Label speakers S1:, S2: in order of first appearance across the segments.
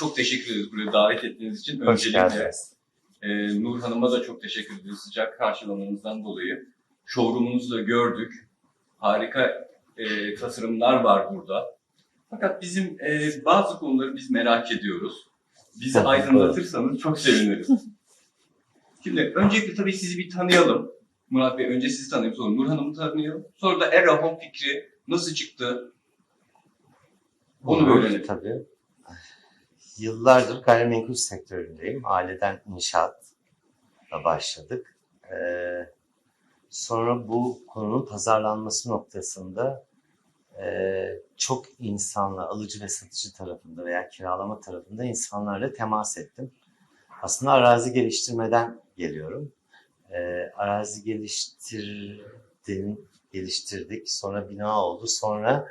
S1: çok teşekkür ederiz buraya davet ettiğiniz için.
S2: Hoş
S1: Öncelikle
S2: geldiniz.
S1: e, Nur Hanım'a da çok teşekkür ederiz sıcak karşılamanızdan dolayı. Showroom'unuzu da gördük. Harika e, tasarımlar var burada. Fakat bizim e, bazı konuları biz merak ediyoruz. Bizi aydınlatırsanız çok seviniriz. Şimdi öncelikle tabii sizi bir tanıyalım. Murat Bey önce sizi tanıyalım, sonra Nur Hanım'ı tanıyalım. Sonra da Era Home fikri nasıl çıktı? Onu
S2: Olur,
S1: öğrenelim.
S2: Tabii. Yıllardır gayrimenkul sektöründeyim. Aileden inşaatla başladık. Ee, sonra bu konunun pazarlanması noktasında e, çok insanla, alıcı ve satıcı tarafında veya kiralama tarafında insanlarla temas ettim. Aslında arazi geliştirmeden geliyorum. Ee, arazi geliştirdim, geliştirdik. Sonra bina oldu. Sonra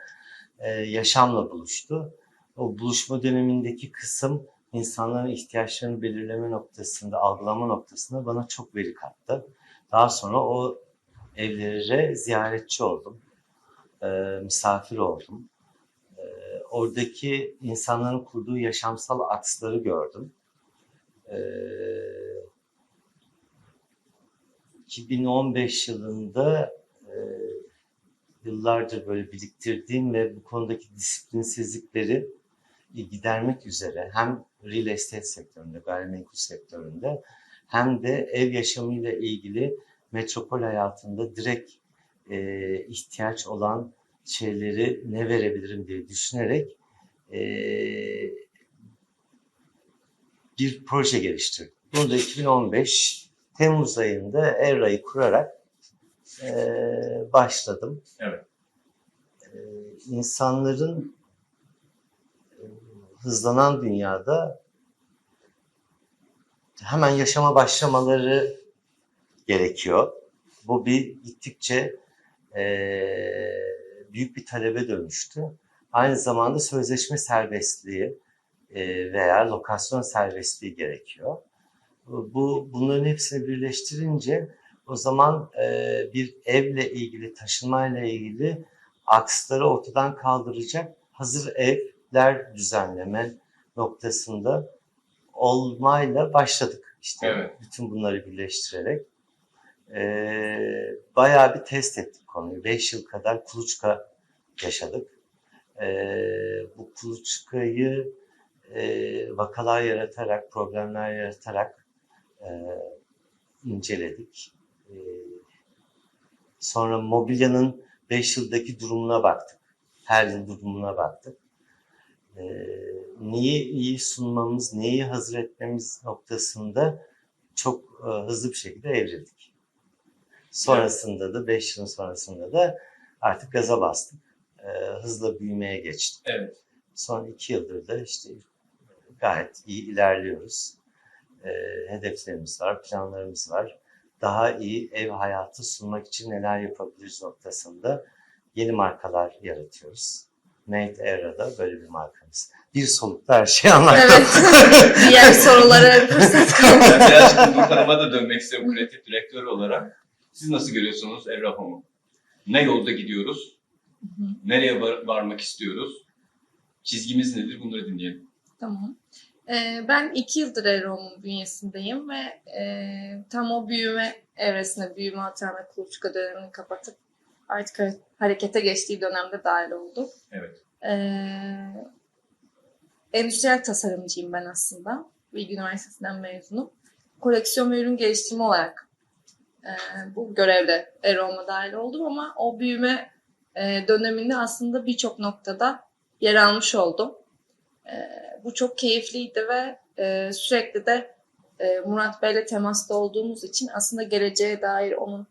S2: e, yaşamla buluştu. O buluşma dönemindeki kısım insanların ihtiyaçlarını belirleme noktasında, algılama noktasında bana çok veri kattı. Daha sonra o evlere ziyaretçi oldum. E, misafir oldum. E, oradaki insanların kurduğu yaşamsal aksları gördüm. E, 2015 yılında e, yıllardır böyle biriktirdiğim ve bu konudaki disiplinsizlikleri gidermek üzere hem real estate sektöründe, gayrimenkul sektöründe hem de ev yaşamıyla ilgili metropol hayatında direkt e, ihtiyaç olan şeyleri ne verebilirim diye düşünerek e, bir proje geliştirdim. Bunu da 2015 Temmuz ayında Erra'yı kurarak e, başladım.
S1: Evet.
S2: E, insanların e, hızlanan dünyada hemen yaşama başlamaları gerekiyor. Bu bir gittikçe e, büyük bir talebe dönüştü. Aynı zamanda sözleşme serbestliği e, veya lokasyon serbestliği gerekiyor. Bu bunların hepsini birleştirince o zaman e, bir evle ilgili, taşınmayla ilgili aksları ortadan kaldıracak hazır evler düzenleme noktasında olmayla başladık. İşte
S1: Evet.
S2: bütün bunları birleştirerek. E, bayağı bir test ettik konuyu. 5 yıl kadar kuluçka yaşadık. E, bu kuluçkayı e, vakalar yaratarak, problemler yaratarak e, inceledik. E, sonra mobilyanın 5 yıldaki durumuna baktık. Her yıl durumuna baktık. E, neyi iyi sunmamız, neyi hazır etmemiz noktasında çok e, hızlı bir şekilde evrildik. Sonrasında da 5 yıl sonrasında da artık gaza bastık. E, hızla büyümeye geçtik.
S1: Evet.
S2: Son iki yıldır da işte gayet iyi ilerliyoruz. E, hedeflerimiz var, planlarımız var. Daha iyi ev hayatı sunmak için neler yapabiliriz noktasında yeni markalar yaratıyoruz. Made Era'da böyle bir markamız. Bir solukta her şeyi anlattım.
S3: Evet. Diğer sorulara fırsat yok.
S1: Ben birazcık Nur Hanım'a da dönmek istiyorum kreatif direktör olarak. Siz nasıl görüyorsunuz Evra Home'u? Ne yolda gidiyoruz? Nereye var- varmak istiyoruz? Çizgimiz nedir? Bunları dinleyelim.
S3: Tamam. Ee, ben iki yıldır Erom'un bünyesindeyim ve e, tam o büyüme evresine, büyüme hatana kuluçka dönemini kapatıp artık hare- harekete geçtiği dönemde dahil oldum.
S1: Evet.
S3: Ee, endüstriyel tasarımcıyım ben aslında. Bilgi Üniversitesi'nden mezunum. Koleksiyon ve ürün geliştirme olarak e, bu görevde Erom'a dahil oldum ama o büyüme e, döneminde aslında birçok noktada yer almış oldum. E, bu çok keyifliydi ve e, sürekli de e, Murat Bey'le temasta olduğumuz için aslında geleceğe dair onun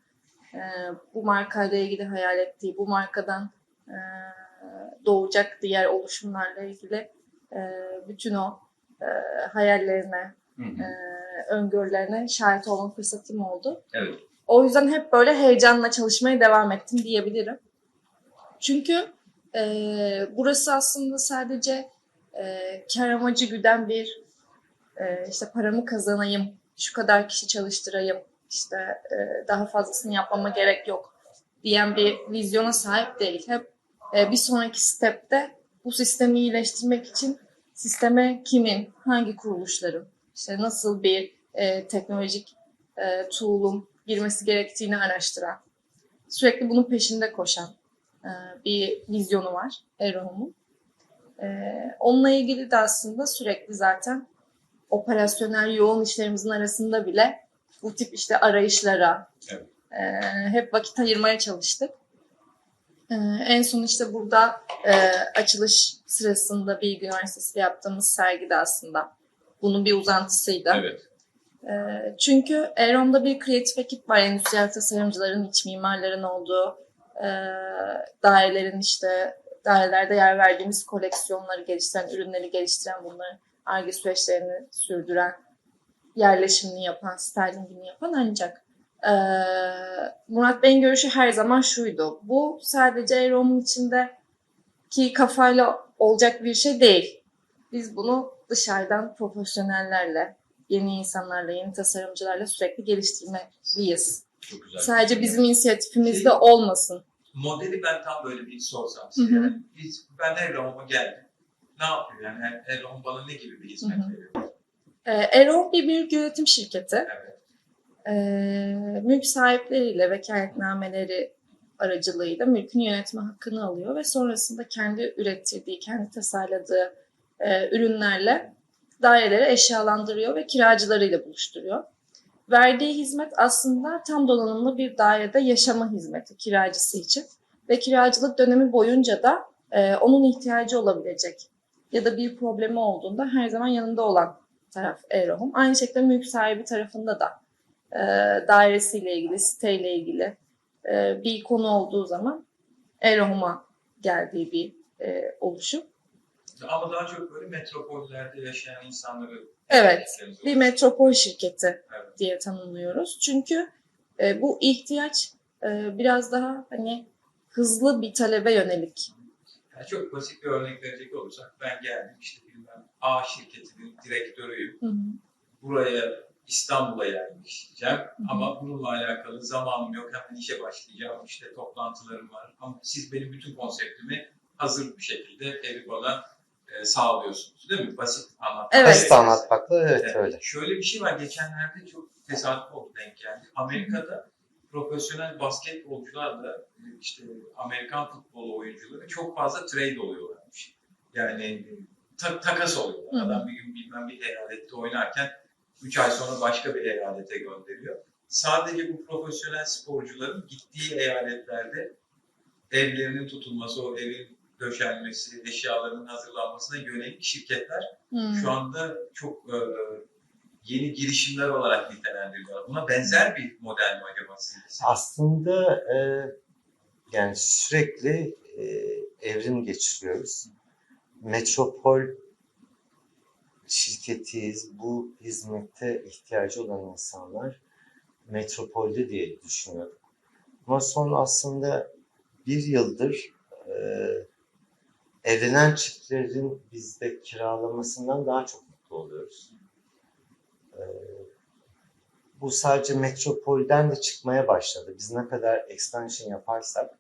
S3: e, bu markayla ilgili hayal ettiği, bu markadan e, doğacak diğer oluşumlarla ilgili e, bütün o e, hayallerine,
S1: Hı hı.
S3: e, öngörülerine şahit olma fırsatım oldu.
S1: Evet.
S3: O yüzden hep böyle heyecanla çalışmaya devam ettim diyebilirim. Çünkü e, burası aslında sadece e, kar amacı güden bir e, işte paramı kazanayım, şu kadar kişi çalıştırayım, işte e, daha fazlasını yapmama gerek yok diyen bir vizyona sahip değil. Hep e, bir sonraki stepte bu sistemi iyileştirmek için sisteme kimin, hangi kuruluşların, işte nasıl bir e, teknolojik e, tool'un girmesi gerektiğini araştıran, sürekli bunun peşinde koşan e, bir vizyonu var Erol'un. E, onunla ilgili de aslında sürekli zaten operasyonel yoğun işlerimizin arasında bile bu tip işte arayışlara
S1: Evet.
S3: e, hep vakit ayırmaya çalıştık. E, en son işte burada e, açılış sırasında Bilgi Üniversitesi'de yaptığımız sergi de aslında bunun bir uzantısıydı.
S1: Evet.
S3: E, çünkü Eron'da bir kreatif ekip var. Endüstriyel tasarımcıların, iç mimarların olduğu, e, dairelerin işte dairelerde yer verdiğimiz koleksiyonları geliştiren, ürünleri geliştiren, bunları ARGE süreçlerini sürdüren, yerleşimini yapan, stylingini yapan ancak e, Murat Bey'in görüşü her zaman şuydu. Bu sadece Eron'un içindeki kafayla olacak bir şey değil. Biz bunu dışarıdan profesyonellerle, yeni insanlarla, yeni tasarımcılarla sürekli geliştirmeliyiz.
S1: Çok güzel.
S3: Sadece bizim inisiyatifimizde olmasın.
S4: modeli ben tam böyle bir sorsam size. Yani biz, ben Erol'uma geldim. Ne yapıyor yani? Erol bana ne gibi bir hizmet veriyor?
S3: Ee, Erol bir mülk yönetim şirketi. Ee, mülk sahipleriyle vekaletnameleri aracılığıyla mülkün yönetme hakkını alıyor ve sonrasında kendi ürettirdiği, kendi tasarladığı e, ürünlerle daireleri eşyalandırıyor ve kiracılarıyla buluşturuyor. Verdiği hizmet aslında tam donanımlı bir dairede yaşama hizmeti kiracısı için ve kiracılık dönemi boyunca da e, onun ihtiyacı olabilecek ya da bir problemi olduğunda her zaman yanında olan taraf Erohom. Aynı şekilde mülk sahibi tarafında da e, dairesiyle ilgili, siteyle ilgili e, bir konu olduğu zaman Erohom'a geldiği bir e, oluşum.
S4: Ama daha çok böyle metropollerde yaşayan insanları
S3: Evet, bir metropol şirketi
S4: Evet.
S3: diye tanımlıyoruz. Çünkü e, bu ihtiyaç e, biraz daha hani hızlı bir talebe yönelik.
S4: Yani çok basit bir örnek verecek olursak ben geldim işte bilmem A şirketinin direktörüyüm.
S3: Hı hı.
S4: Buraya İstanbul'a yerleşeceğim ama bununla alakalı zamanım yok hemen işe başlayacağım işte toplantılarım var ama siz benim bütün konseptimi hazır bir şekilde evi bana e, sağlıyorsunuz değil mi? Basit anlatmak.
S3: Evet.
S2: Basit anlatmakla evet
S4: Evet.
S2: öyle.
S4: Şöyle bir şey var. Geçenlerde çok tesadüf oldu denk geldi. Amerika'da profesyonel basketbolcular da işte Amerikan futbolu oyuncuları çok fazla trade oluyorlarmış. Yani ta- takas oluyorlar.
S3: Hı.
S4: Adam bir gün bilmem bir eyalette oynarken 3 ay sonra başka bir eyalete gönderiyor. Sadece bu profesyonel sporcuların gittiği eyaletlerde evlerinin tutulması, o evin döşenmesi, eşyaların hazırlanmasına yönelik şirketler
S3: Hmm.
S4: şu anda çok e, yeni girişimler olarak nitelendiriliyor. Buna benzer bir model mi acaba sizin?
S2: Aslında e, yani sürekli e, evrim geçiriyoruz. Metropol şirketiyiz. Bu hizmete ihtiyacı olan insanlar metropolde diye düşünüyorum. Ama son aslında bir yıldır e, evlenen çiftlerin bizde kiralamasından daha çok mutlu oluyoruz. E, bu sadece metropolden de çıkmaya başladı. Biz ne kadar expansion yaparsak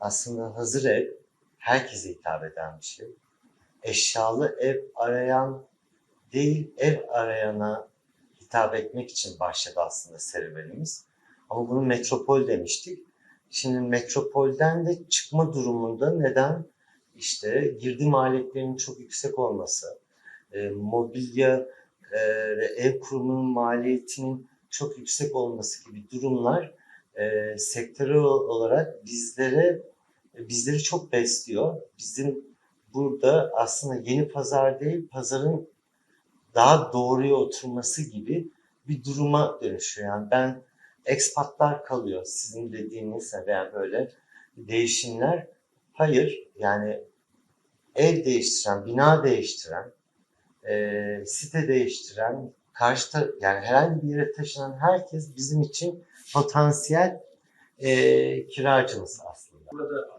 S2: aslında hazır ev herkese hitap eden bir şey. Eşyalı ev arayan değil, ev arayana hitap etmek için başladı aslında serüvenimiz. Ama bunu metropol demiştik. Şimdi metropolden de çıkma durumunda neden? İşte girdi maliyetlerinin çok yüksek olması, e, mobilya e, ve ev kurumunun maliyetinin çok yüksek olması gibi durumlar e, sektörel olarak bizlere bizleri çok besliyor. Bizim burada aslında yeni pazar değil, pazarın daha doğruya oturması gibi bir duruma dönüşüyor. Yani ben ekspatlar kalıyor sizin dediğiniz veya böyle değişimler. Hayır yani ev değiştiren, bina değiştiren, e, site değiştiren, karşıta yani herhangi bir yere taşınan herkes bizim için potansiyel e, kiracımız aslında.
S4: Burada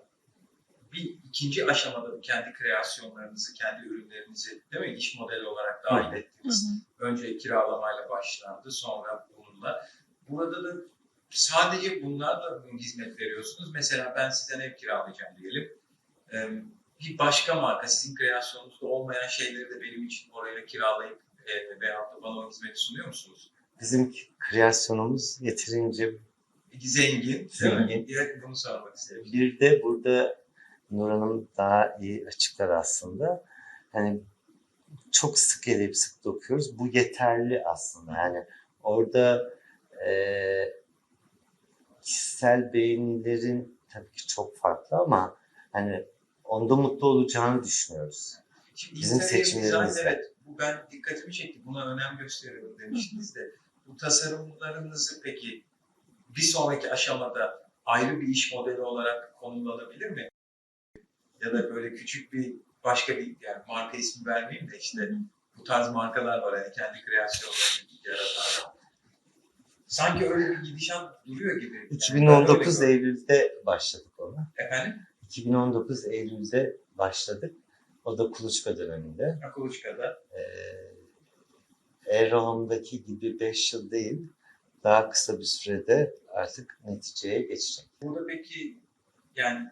S4: bir ikinci aşamada kendi kreasyonlarınızı, kendi ürünlerinizi değil mi iş modeli olarak dahil
S3: Hı
S4: ettiniz.
S3: hı.
S4: Önce kiralamayla başlandı, sonra bununla. Burada da sadece bunlarla hizmet veriyorsunuz? Mesela ben sizden ev kiralayacağım diyelim. Bir başka marka, sizin kreasyonunuzda olmayan şeyleri de benim için oraya kiralayıp veyahut da bana o hizmeti sunuyor musunuz?
S2: Bizim kreasyonumuz yeterince
S4: Zengin?
S2: Zengin.
S4: Direkt bunu sormak istedim.
S2: Bir de burada Nur Hanım daha iyi açıklar aslında. Hani çok sık eleyip sık dokuyoruz. Bu yeterli aslında. Yani orada eee kişisel beğenilerin tabii ki çok farklı ama hani onda mutlu olacağını düşünüyoruz.
S4: Şimdi
S2: Bizim seçimlerimiz
S4: evet bu ben dikkatimi çekti. Buna önem gösteriyorum demiştiniz de. Bu tasarımlarınızı peki bir sonraki aşamada ayrı bir iş modeli olarak konumlanabilir mi? Ya da böyle küçük bir başka bir yani marka ismi vermeyeyim de işte bu tarz markalar var hani kendi kreasyonlarını yaratan. Sanki öyle bir gidişat duruyor gibi. Yani ben
S2: 2019
S4: öyle
S2: Eylül'de başladık ona.
S4: Efendim?
S2: 2019 Eylül'de başladık. O da kuluçka döneminde.
S4: Akuluçka'da.
S2: Ee, Erroham'daki gibi 5 yıl değil, daha kısa bir sürede artık neticeye geçecek.
S4: Burada peki yani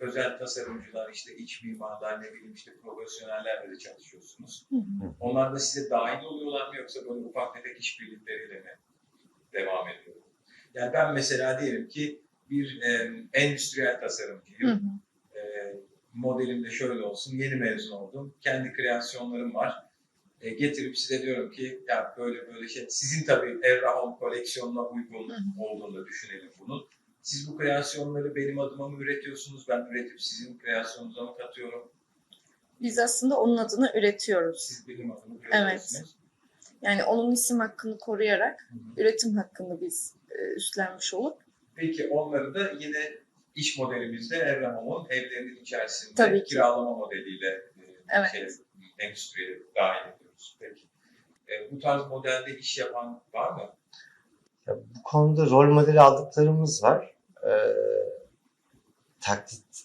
S4: özel tasarımcılar, işte iç mimarlar, ne bileyim işte profesyonellerle de çalışıyorsunuz.
S3: Hı hı.
S4: Onlar da size dahil oluyorlar mı yoksa böyle ufak tefek işbirlikleriyle mi devam ediyor? Yani ben mesela diyelim ki bir e, endüstriyel
S3: Hı
S4: tasarımcıyım.
S3: hı.
S4: E, modelim de şöyle olsun, yeni mezun oldum. Kendi kreasyonlarım var. E, getirip size diyorum ki ya böyle böyle şey, sizin tabii Errahom koleksiyonuna uygun
S3: Hı hı.
S4: olduğunu düşünelim bunun. Siz bu kreasyonları benim adıma mı üretiyorsunuz? Ben üretip sizin kreasyonunuza mı katıyorum?
S3: Biz aslında onun adını üretiyoruz.
S4: Siz benim adımı üretiyorsunuz.
S3: Yani onun isim hakkını koruyarak
S4: Hı hı.
S3: üretim hakkını biz e, üstlenmiş olup
S4: Peki onları da yine iş modelimizde Errahom'un evlerinin içerisinde
S3: Tabii ki.
S4: kiralama modeliyle e,
S3: Evet.
S4: şey, endüstriye dahil ediyoruz. Peki. E, bu tarz modelde iş yapan var mı?
S2: Ya bu konuda rol modeli aldıklarımız var. Ee, taklit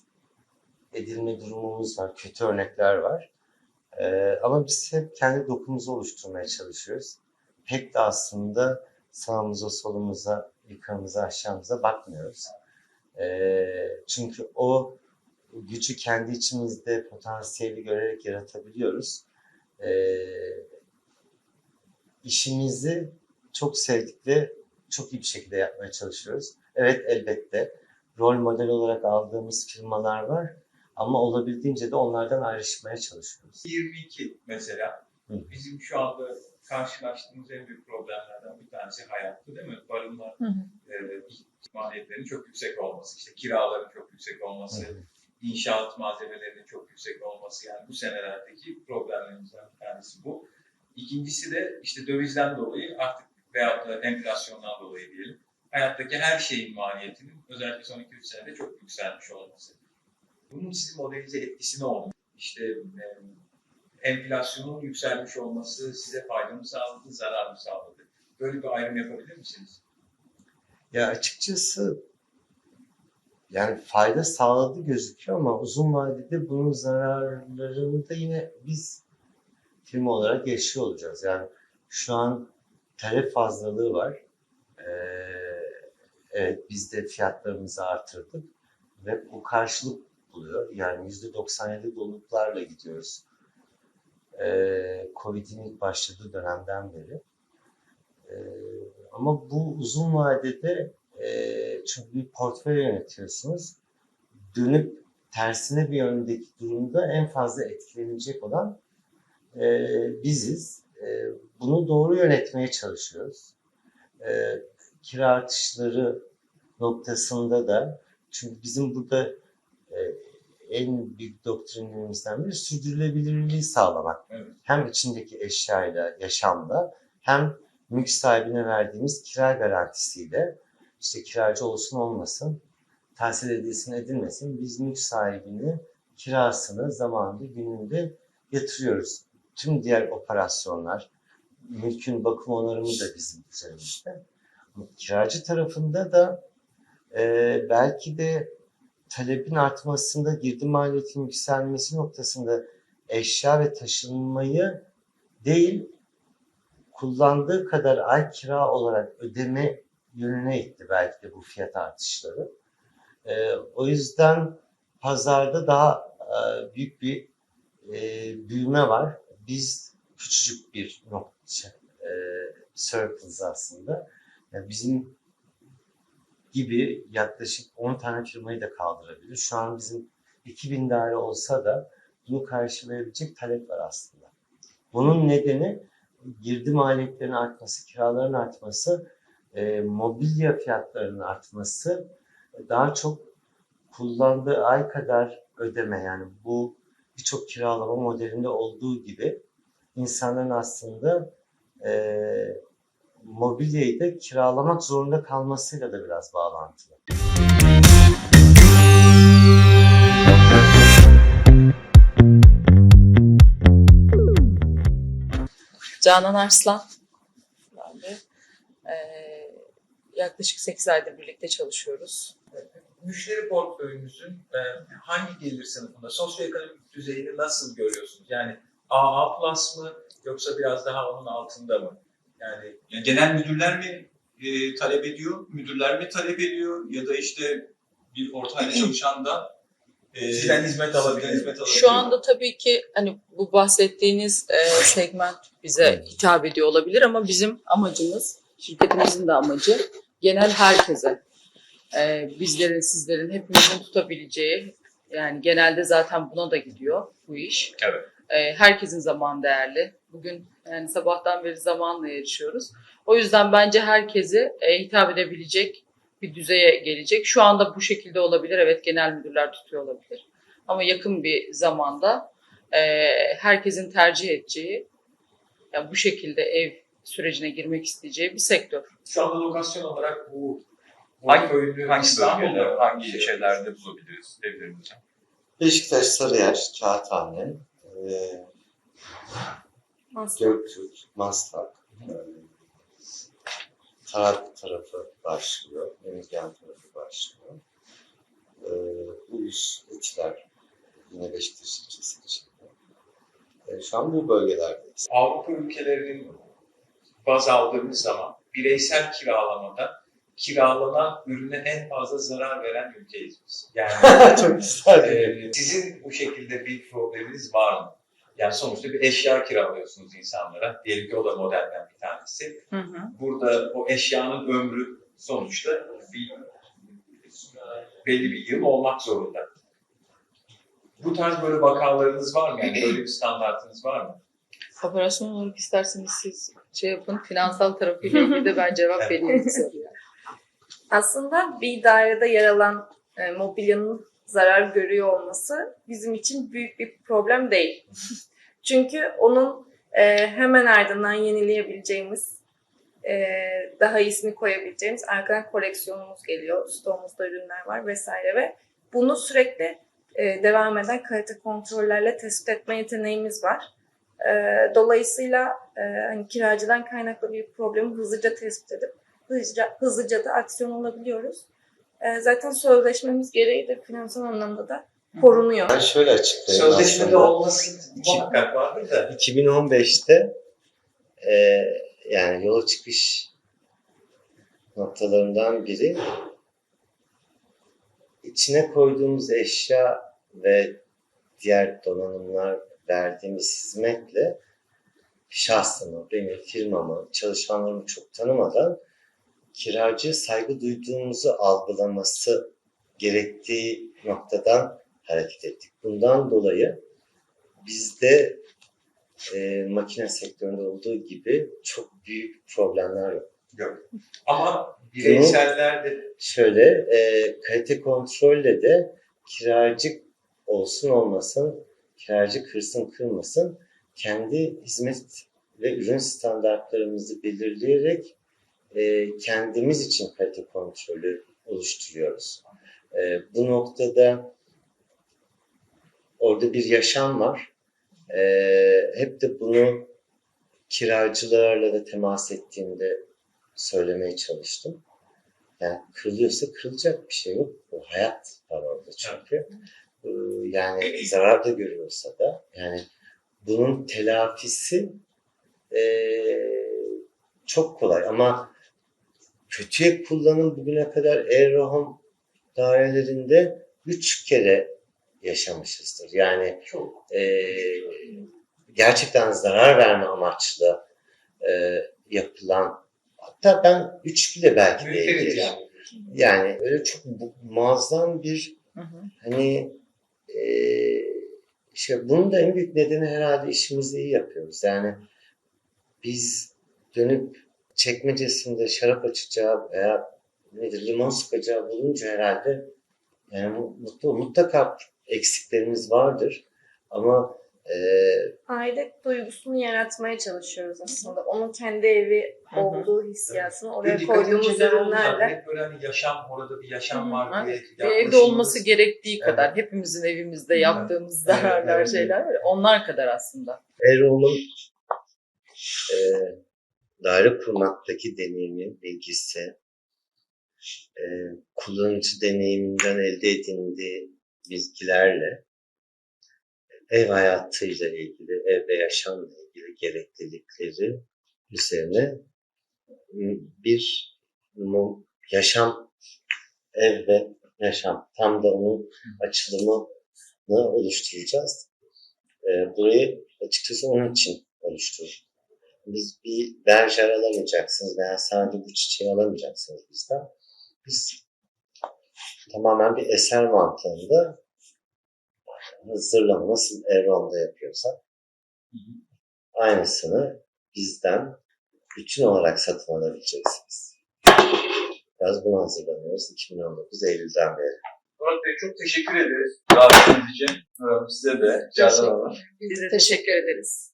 S2: edilme durumumuz var. Kötü örnekler var. Ee, ama biz hep kendi dokumuzu oluşturmaya çalışıyoruz. Pek de aslında sağımıza, solumuza, yukarımıza, aşağımıza bakmıyoruz. Ee, çünkü o gücü kendi içimizde potansiyeli görerek yaratabiliyoruz. Ee, işimizi çok sevdik ve çok iyi bir şekilde yapmaya çalışıyoruz. Evet elbette rol model olarak aldığımız firmalar var ama olabildiğince de onlardan ayrışmaya çalışıyoruz.
S4: 22 mesela
S2: Hı.
S4: bizim şu anda karşılaştığımız en büyük problemlerden bir tanesi hayattı değil mi? Barınma
S3: Hı hı.
S4: e, maliyetlerinin çok yüksek olması, işte kiraların çok yüksek olması, inşaat malzemelerinin çok yüksek olması yani bu senelerdeki problemlerimizden bir tanesi bu. İkincisi de işte dövizden dolayı artık veyahut da enflasyondan dolayı diyelim hayattaki her şeyin maliyetinin özellikle son 2-3 senede çok yükselmiş olması. Bunun sizin modelinize etkisi ne oldu? İşte e, enflasyonun yükselmiş olması size fayda mı sağladı, zarar mı sağladı? Böyle bir ayrım yapabilir misiniz?
S2: Ya açıkçası yani fayda sağladı gözüküyor ama uzun vadede bunun zararlarını da yine biz firma olarak yaşıyor olacağız. Yani şu an talep fazlalığı var. Ee, evet biz de fiyatlarımızı artırdık ve bu karşılık buluyor. Yani %97 doluluklarla gidiyoruz. Ee, Covid'in ilk başladığı dönemden beri. Ee, ama bu uzun vadede e, çünkü bir portföy yönetiyorsunuz. Dönüp tersine bir yöndeki durumda en fazla etkilenecek olan e, biziz. E, bunu doğru yönetmeye çalışıyoruz. E, kira artışları noktasında da çünkü bizim burada e, en büyük doktrinlerimizden biri sürdürülebilirliği sağlamak.
S4: Evet.
S2: Hem içindeki eşyayla, yaşamda hem mülk sahibine verdiğimiz kira garantisiyle işte kiracı olsun olmasın, tahsil edilsin edilmesin biz mülk sahibini kirasını zamanında gününde yatırıyoruz. Tüm diğer operasyonlar, mülkün bakım onarımı da bizim üzerimizde. Kiracı tarafında da e, belki de talebin artmasında, girdi maliyetinin yükselmesi noktasında eşya ve taşınmayı değil, kullandığı kadar ay kira olarak ödeme yönüne itti belki de bu fiyat artışları. Ee, o yüzden pazarda daha e, e, büyük bir e, büyüme var. Biz küçücük bir nokta, e, circles aslında. Yani bizim gibi yaklaşık 10 tane firmayı da kaldırabilir. Şu an bizim 2000 daire olsa da bunu karşılayabilecek talep var aslında. Bunun nedeni girdi maliyetlerinin artması, kiraların artması, e, mobilya fiyatlarının artması, daha çok kullandığı ay kadar ödeme yani bu birçok kiralama modelinde olduğu gibi insanların aslında e, mobilyayı da kiralamak zorunda kalmasıyla da biraz bağlantılı.
S5: Canan Arslan. Ben de. Ee, yaklaşık 8 aydır birlikte çalışıyoruz.
S4: Müşteri portföyünüzün e, hangi gelir sınıfında, sosyoekonomik düzeyini nasıl görüyorsunuz? Yani AA plus mı yoksa biraz daha onun altında mı? Yani
S6: Yani genel müdürler mi e, talep ediyor, müdürler mi talep ediyor ya da işte bir ortayla çalışan da e,
S4: Sizden hizmet alabilir.
S6: hizmet alabiliyor.
S5: Şu anda tabii ki hani bu bahsettiğiniz e, segment bize hitap ediyor olabilir ama bizim amacımız, şirketimizin de amacı genel herkese. E, bizlerin, sizlerin hepimizin tutabileceği, yani genelde zaten buna da gidiyor bu iş.
S1: Evet.
S5: E, herkesin zaman değerli. Bugün yani sabahtan beri zamanla yaşıyoruz. O yüzden bence herkese e, hitap edebilecek bir düzeye gelecek. Şu anda bu şekilde olabilir. Evet genel müdürler tutuyor olabilir. Ama yakın bir zamanda e, herkesin tercih edeceği, yani bu şekilde ev sürecine girmek isteyeceği bir sektör.
S4: Şu anda lokasyon olarak bu
S1: Hangi-
S4: portföyünü
S1: Hangi
S4: İstanbul'da
S1: bölgeler,
S4: mı?
S1: hangi ilçelerde bulabiliriz evlerimizi?
S2: Beşiktaş, Sarıyer, Kağıthane, e, Göktürk, Maslak, e, Tarat tarafı başlıyor, Emirgan tarafı başlıyor. E, Uyuz, Etiler, yine Beşiktaş ilçesi içinde. E, şu an bu bölgelerdeyiz.
S4: Avrupa ülkelerinin baz aldığımız zaman bireysel kiralamada kiralanan ürüne en fazla zarar veren ülkeyiz biz. Yani
S2: Çok güzel.
S4: e, sizin bu şekilde bir probleminiz var mı? Yani sonuçta bir eşya kiralıyorsunuz insanlara. Diyelim ki o da modelden bir tanesi.
S5: Hı hı.
S4: Burada o eşyanın ömrü sonuçta bir, belli bir yıl olmak zorunda. Bu tarz böyle vakalarınız var mı? Yani böyle bir standartınız var mı?
S5: Operasyon olarak isterseniz siz şey yapın, finansal tarafıyla ilgili de ben cevap vereyim.
S3: Aslında bir dairede yer alan e, mobilyanın zarar görüyor olması bizim için büyük bir problem değil. Çünkü onun e, hemen ardından yenileyebileceğimiz, e, daha iyisini koyabileceğimiz arkadan koleksiyonumuz geliyor. Stoğumuzda ürünler var vesaire ve bunu sürekli e, devam eden kalite kontrollerle tespit etme yeteneğimiz var. E, dolayısıyla e, hani kiracıdan kaynaklı bir problemi hızlıca tespit edip hızlıca, hızlıca da aksiyon alabiliyoruz. E, zaten sözleşmemiz gereği de finansal anlamda da korunuyor.
S2: Ben şöyle açıklayayım
S4: Sözleşmede
S2: aslında.
S4: olması muhakkak vardır da.
S2: 2015'te e, yani yola çıkış noktalarından biri içine koyduğumuz eşya ve diğer donanımlar verdiğimiz hizmetle şahsımı, benim firmamı, çalışanlarımı çok tanımadan kiracı saygı duyduğumuzu algılaması gerektiği noktadan hareket ettik. Bundan dolayı bizde e, makine sektöründe olduğu gibi çok büyük problemler yok.
S4: Ama bireyseller de
S2: Şöyle e, kalite kontrolle de kiracı olsun olmasın, kiracı kırsın kırmasın kendi hizmet ve ürün standartlarımızı belirleyerek e, kendimiz için kalite kontrolü oluşturuyoruz. E, bu noktada orada bir yaşam var. E, hep de bunu kiracılarla da temas ettiğimde söylemeye çalıştım. Yani kırılıyorsa kırılacak bir şey yok. O hayat var orada çünkü. Yani zarar da görüyorsa da yani bunun telafisi çok kolay ama kötüye kullanım bugüne kadar Aerohome dairelerinde üç kere yaşamışızdır. Yani
S4: Çok.
S2: e, gerçekten zarar verme amaçlı e, yapılan hatta ben üç bile belki
S4: Evet
S2: değildir.
S4: yani.
S2: Yani öyle çok muazzam bir
S5: Hı hı.
S2: hani e, işte bunun da en büyük nedeni herhalde işimizi iyi yapıyoruz. Yani biz dönüp çekmecesinde şarap açacağı veya nedir limon sıkacağı bulunca herhalde yani mu- mutlu, mutlaka eksiklerimiz vardır. Ama e,
S7: aile duygusunu yaratmaya çalışıyoruz aslında. Onun kendi evi olduğu hissiyatını
S4: Ve
S7: oraya koyduğumuz ürünlerle
S4: Hep böyle hani yaşam, orada bir yaşam
S5: Hı hı,
S4: var diye
S5: evet. Bir evde olması gerektiği
S4: Evet.
S5: kadar hepimizin evimizde
S4: Evet.
S5: yaptığımız
S4: Evet,
S5: zararlar
S4: evet.
S5: şeyler var onlar kadar aslında.
S2: Erol'un e, daire kurmaktaki deneyimi, bilgisi, e, kullanıcı deneyiminden elde edindiği bilgilerle ev hayatıyla ilgili, evde yaşamla ilgili gereklilikleri üzerine bir yaşam, ev ve yaşam, tam da onun açılımını oluşturacağız. E, burayı açıkçası onun için oluşturduk. Biz bir berjer alamayacaksınız veya sadece bu çiçeği alamayacaksınız bizden. Biz tamamen bir eser mantığında hazırlama nasıl Evron'da yapıyorsak aynısını bizden bütün olarak satın alabileceksiniz. Biraz buna hazırlanıyoruz 2019 Eylül'den beri.
S1: Murat Bey çok teşekkür ederiz davetiniz için. Ee, Size de. Hanım.
S5: Biz de teşekkür ederiz.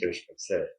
S2: Görüşmek üzere.